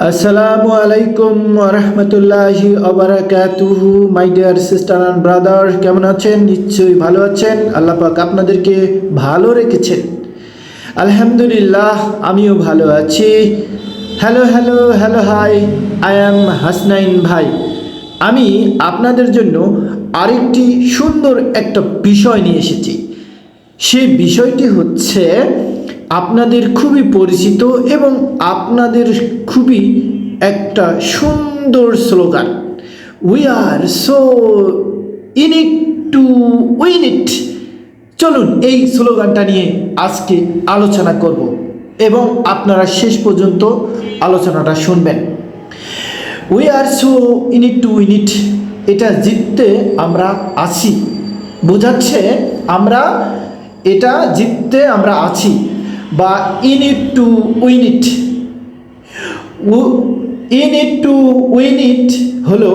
আসসালামু আলাইকুম রহমতুল্লাহি আবরাকাতুহু my dear sister and brother কেমন আছেন? নিশ্চয়ই ভালো আছেন। আল্লাহ পাক আপনাদেরকে ভালো রেখেছেন। আলহামদুলিল্লাহ, আমিও ভালো আছি। Hello hello hello hi I am Hasnain ভাই। আমি আপনাদের জন্য আরেকটি সুন্দর একটা বিষয় নিয়ে এসেছি। সেই বিষয়টি হচ্ছে আপনাদের খুবই পরিচিত এবং আপনাদের খুবই একটা সুন্দর slogan. We are so in it to win it চলুন এই স্লোগানটা নিয়ে আজকে আলোচনা করব এবং আপনারা শেষ পর্যন্ত আলোচনাটা শুনবেন। We are so in it to win it এটা জিততে আমরা আছি। বোঝাচ্ছে আমরা, এটা জিততে আমরা আছি। বা in it to win it in it to win it হলো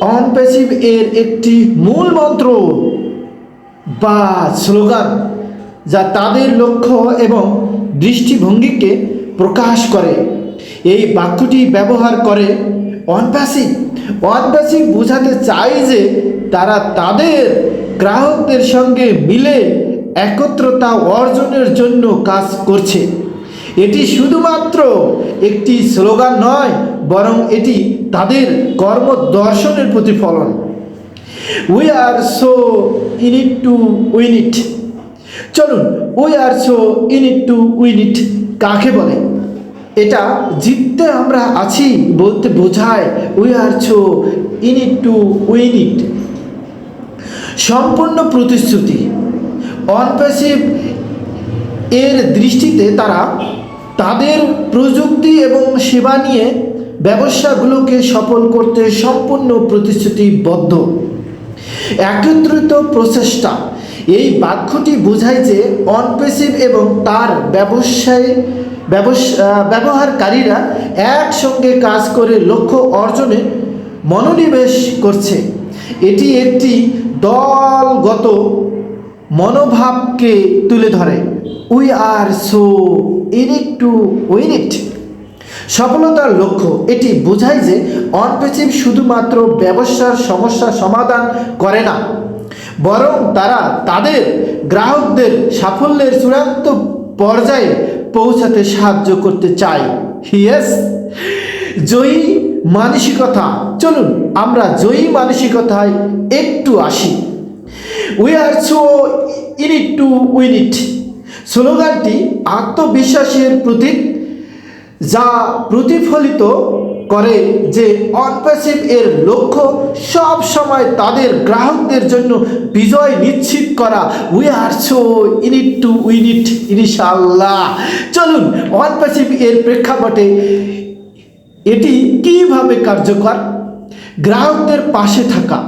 অন প্যাসিভ এর একটি মূল মন্ত্র বা স্লোগান যা তাদের লক্ষ্য এবং দৃষ্টিভঙ্গিকে প্রকাশ করে। এই বাক্যটি ব্যবহার করে অনপ্যাসিভ অনপ্যাসিভ বোঝাতে চায় যে তারা তাদের গ্রাহকদের সঙ্গে মিলে একত্রতা অর্জনের জন্য কাজ করছে। এটি শুধুমাত্র একটি স্লোগান নয়, বরং এটি তাদের কর্মদর্শনের প্রতিফলন। We are so in it to win it চলুন we are so in it to win it কাকে বলে? এটা জিততে আমরা আছি বলতে বোঝায় we are so in it to win it সম্পূর্ণ প্রতিশ্রুতি। অনপ্যাসিভ এর দৃষ্টিতে তারা তাদের প্রযুক্তি এবং সেবা নিয়ে ব্যবসাগুলোকে সফল করতে সম্পূর্ণ প্রতিশ্রুতিবদ্ধ। একত্রিত প্রচেষ্টা। এই বাক্যটি বোঝায় যে অনপেসিভ এবং তার ব্যবসায়ী, ব্যবসা ব্যবহারকারীরা একসঙ্গে কাজ করে লক্ষ্য অর্জনে মনোনিবেশ করছে। এটি একটি দলগত মনোভাবকে তুলে ধরে। We are so in it to win it সফলতার লক্ষ্য, এটি বোঝায় যে অনপেসিভ শুধুমাত্র ব্যবসার সমস্যা সমাধান করে না, বরং তারা তাদের গ্রাহকদের সাফল্যের চূড়ান্ত পর্যায়ে পৌঁছাতে সাহায্য করতে চায়। ইয়েস জয়ী মানসিকতা। চলুন, আমরা জয়ী মানসিকতায় একটু আসি। We are so in it to win it স্লোগানটি আত্মবিশ্বাসের প্রতীক, যা প্রতিফলিত করে যে অনপ্যাসিভ এর লক্ষ্য সব সময় তাদের গ্রাহকদের জন্য বিজয় নিশ্চিত করা। We are so in it to win it ইনশাল্লাহ চলুন অনপ্যাসিভ এর প্রেক্ষাপটে এটি কীভাবে কার্যকর? গ্রাহকদের পাশে থাকা।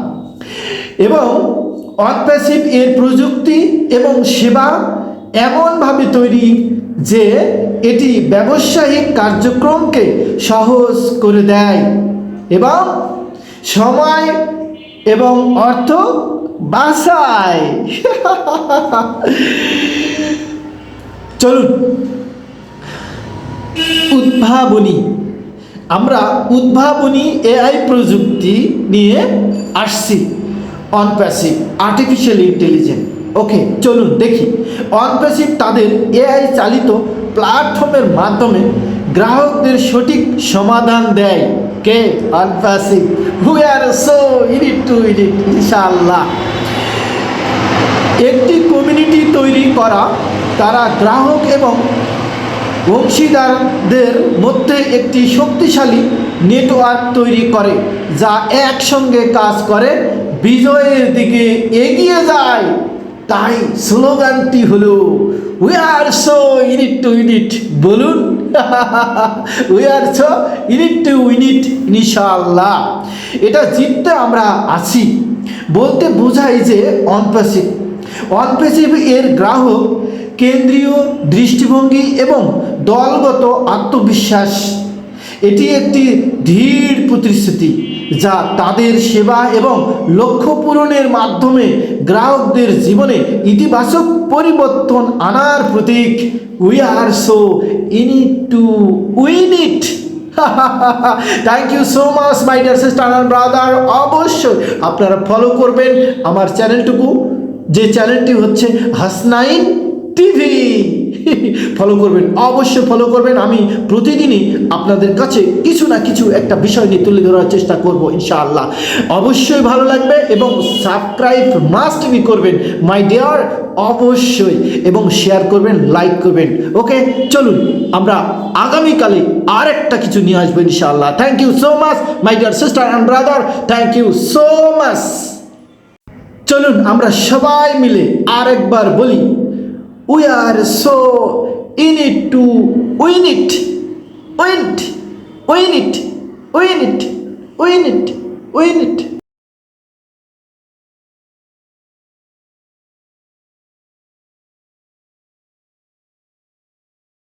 এবং অনপ্যাসিভ এর প্রযুক্তি এবং সেবা এমনভাবে তৈরি যে এটি ব্যবসায়িক কার্যক্রমকে সহজ করে দেয় এবং সময় এবং অর্থ বাঁচায় চলুন। উদ্ভাবনী। আমরা উদ্ভাবনী এআই প্রযুক্তি নিয়ে আসছি। অনপ্যাসিভ আর্টিফিশিয়াল ইন্টেলিজেন্স ওকে চলুন দেখি। অনপ্যাসিভ তাদের এআই চালিত প্ল্যাটফর্মের মাধ্যমে গ্রাহকদের সঠিক সমাধান দেয়। কে? OnPassive who are so in it to in it ইনশাআল্লাহ একটি কমিউনিটি তৈরি করা, তারা গ্রাহক এবং অংশীদারদের মধ্যে একটি শক্তিশালী নেটওয়ার্ক তৈরি করে, যা একসঙ্গে কাজ করে বিজয়ের দিকে এগিয়ে যায়। তাই স্লোগানটি হলো we are so in it to in it বলুন। We are so in it to in it ইনশাল্লাহ এটা জিততে আমরা আছি। বলতে বোঝাই যে অনপ্যাসিভ অনপ্যাসিভ এর গ্রাহক কেন্দ্রীয় দৃষ্টিভঙ্গি এবং দলগত আত্মবিশ্বাস। এটি একটি ধীর প্রতিশ্রুতি। যা তাদের সেবা এবং লক্ষ্য পূরণের মাধ্যমে গ্রাহকদের জীবনে ইতিবাচক পরিবর্তন আনার প্রতীক। We are so in it to win it thank you so much my dear sister and brother অবশ্যই আপনারা ফলো করবেন আমার চ্যানেলটুকু যে চ্যানেলটি হচ্ছে হাসনাইন টিভি ফলো করবেন। অবশ্যই ফলো করবেন। আমি প্রতিদিনই আপনাদের কাছে কিছু না কিছু একটা বিষয় নিয়ে তুলে ধরার চেষ্টা করব, ইনশাআল্লাহ। অবশ্যই ভালো লাগবে এবং সাবস্ক্রাইব মাস্ট বি করবেন মাই ডিয়ার অবশ্যই। এবং শেয়ার করবেন লাইক করবেন। ওকে চলুন, আমরা আগামীকালে আর একটা কিছু নিয়ে আসব, ইনশাআল্লাহ। Thank you so much my dear sister and brother thank you so much চলুন, আমরা সবাই মিলে আরেকবার বলি we are so in it to win it win it win it win it win it win it